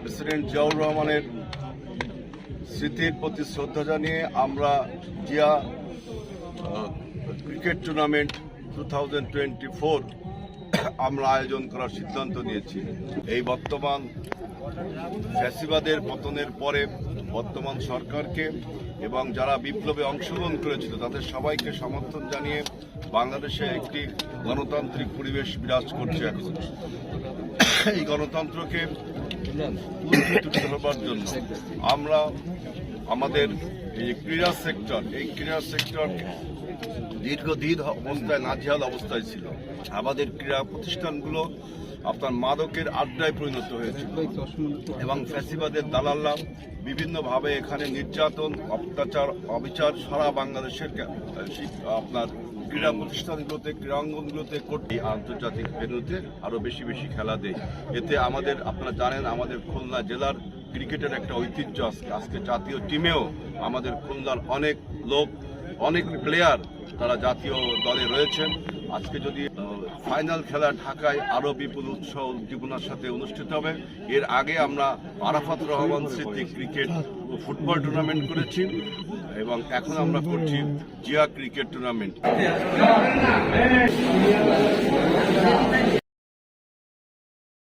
President Ziaur রহমানের স্মৃতির প্রতি শ্রদ্ধা জানিয়ে আমরা জিয়া ক্রিকেট টুর্নামেন্ট টু আমরা আয়োজন করার সিদ্ধান্ত নিয়েছি। এই বর্তমান ফ্যাসিবাদের পতনের পরে বর্তমান সরকারকে এবং যারা বিপ্লবে অংশগ্রহণ করেছিল, তাদের সবাইকে সমর্থন জানিয়ে বাংলাদেশে একটি গণতান্ত্রিক পরিবেশ বিরাজ করছে এখন। এই গণতন্ত্রকে ধরবার জন্য আমরা আমাদের এই ক্রীড়া সেক্টর, এই ক্রীড়া সেক্টর দীর্ঘদিন অবস্থায় নাজিহাল অবস্থায় ছিল। আমাদের ক্রীড়া প্রতিষ্ঠানগুলো আপনার মাদকের আড্ডায় পরিণত হয়েছিল এবং ফ্যাসিবাদের দালাল্লা বিভিন্নভাবে এখানে নির্যাতন, অত্যাচার, অবিচার সারা বাংলাদেশের আপনার ক্রীড়া প্রতিষ্ঠানগুলোতে, ক্রীড়াঙ্গনগুলোতে করতে আন্তর্জাতিক ভেন্যুতে আরও বেশি বেশি খেলা দেয়। এতে আমাদের, আপনারা জানেন, আমাদের খুলনা জেলার ক্রিকেটের একটা ঐতিহ্য আজকে। আজকে জাতীয় টিমেও আমাদের খুলনার অনেক লোক, অনেক প্লেয়ার তারা জাতীয় দলে রয়েছেন। আজকে যদি ফাইনাল খেলা ঢাকায় আরও বিপুল উৎসাহ উদ্দীপনার সাথে অনুষ্ঠিত হবে। এর আগে আমরা আরাফাত রহমান স্মৃতি ক্রিকেট ও ফুটবল টুর্নামেন্ট করেছি এবং এখন আমরা করছি জিয়া ক্রিকেট টুর্নামেন্ট।